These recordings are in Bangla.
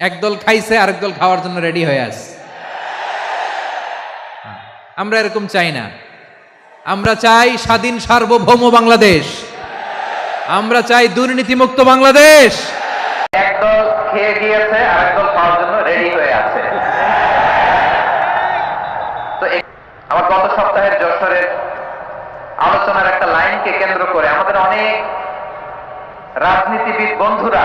একদল খাইছে, আরেক দল খাওয়ার জন্য রেডি হয়ে আছে। আমরা এরকম চাই না। আমরা চাই স্বাধীন সার্বভৌম বাংলাদেশ। আমরা চাই দুর্নীতিমুক্ত বাংলাদেশ। একদল খেয়ে গিয়েছে আর একদল খাওয়ার জন্য রেডি হয়ে আছে। তো আমার গত সপ্তাহের যশোরের আলোচনার একটা লাইনকে কেন্দ্র করে আমাদের অনেক রাজনীতিবিদ বন্ধুরা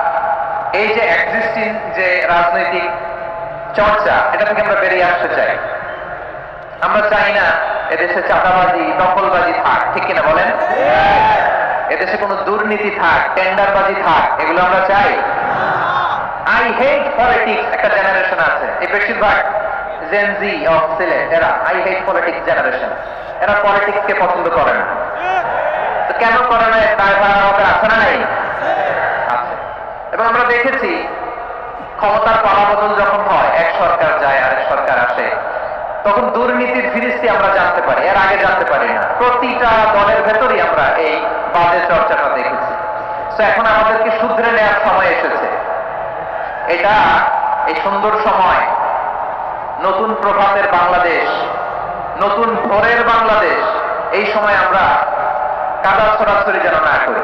এই যে এক্সিস্টিং যে রাজনৈতিক চর্চা এটা থেকে আমরা বেরিয়ে আসতে চাই। আমরা চাই না এদেশে চাঁদাবাজি দখলবাজি থাক ঠিক কিনা বলেন? এদেশে কোনো দুর্নীতি থাক টেন্ডারবাজি থাক এগুলো আমরা চাই। আই হেট পলিটিক্স একটা জেনারেশন আছে। এই বেশিরভাগ জেনজি অফ সিলেট এরা আই হেট পলিটিক্স জেনারেশন এরা পলিটিক্স কে পছন্দ করে না। তো কেন করে না? তার আমাদের আছে না নাই? এবং আমরা দেখেছি ক্ষমতার পালাবদল যখন হয়, এক সরকার যায়, আরেক সরকার আসে, তখন দুর্নীতির ফিরিস্তি আমরা জানতে পারি, এর আগে জানতে পারি না। প্রতিটা দলের ভেতরই আমরা এই বাজে চর্চাটা দেখেছি। তো এখন আমাদেরকে শুধরে নেওয়ার সময় এসেছে। এটা এই সুন্দর সময়, নতুন প্রভাতের বাংলাদেশ, নতুন ভোরের বাংলাদেশ, এই সময় আমরা কাদা ছড়াছড়ি যেন না করি।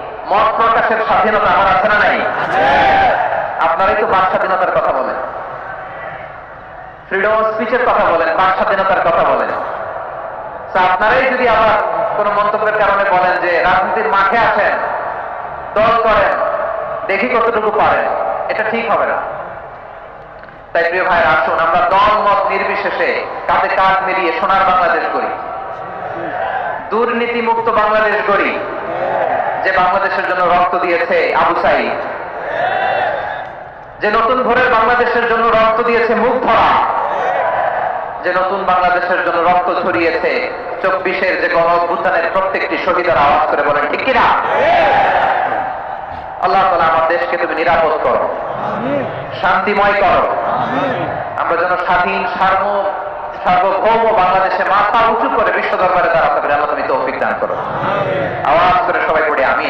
মত প্রকাশের স্বাধীনতা আমার আছে না নাই? আপনারাই তো বাক স্বাধীনতার কথা বলেন। ফ্রিডম অফ স্পিচের কথা বলেন, বাক স্বাধীনতার কথা বলেন। আপনারাই যদি আবার কোন মন্তব্যের কারণে বলেন যে রাজনীতির মাঠে আছেন, দল করেন, দেখি কতটুকু পারেন, এটা ঠিক হবে না। তাই প্রিয় ভাই আসুন আমরা দল, মত নির্বিশেষে কাঁধে কাঁধ মিলিয়ে সোনার বাংলাদেশ করি দুর্নীতি মুক্ত বাংলাদেশ গড়ি। যে বাংলাদেশের জন্য রক্ত দিয়েছে আবু সাইদ যে নতুন ভোরের বাংলাদেশের জন্য রক্ত দিয়েছে মুখ ধরা যে নতুন বাংলাদেশের জন্য রক্ত ছড়িয়েছে চব্বিশের যে গণ অভ্যুত্থানের প্রত্যেকটি শহীদের আওয়াজ করে বলেন ঠিক কিনা? আল্লাহ তালা আমার দেশকে তুমি নিরাপদ করো শান্তিময় করো। আমরা যেন স্বাধীন সার্ব সার্বভৌম বাংলাদেশে মাথা উঁচু করে বিশ্ব দরবারে দাঁড়াতে পারি আল্লাহ তুমি তৌফিক দান করো আওয়াজ করে সবাই পড়ে আমি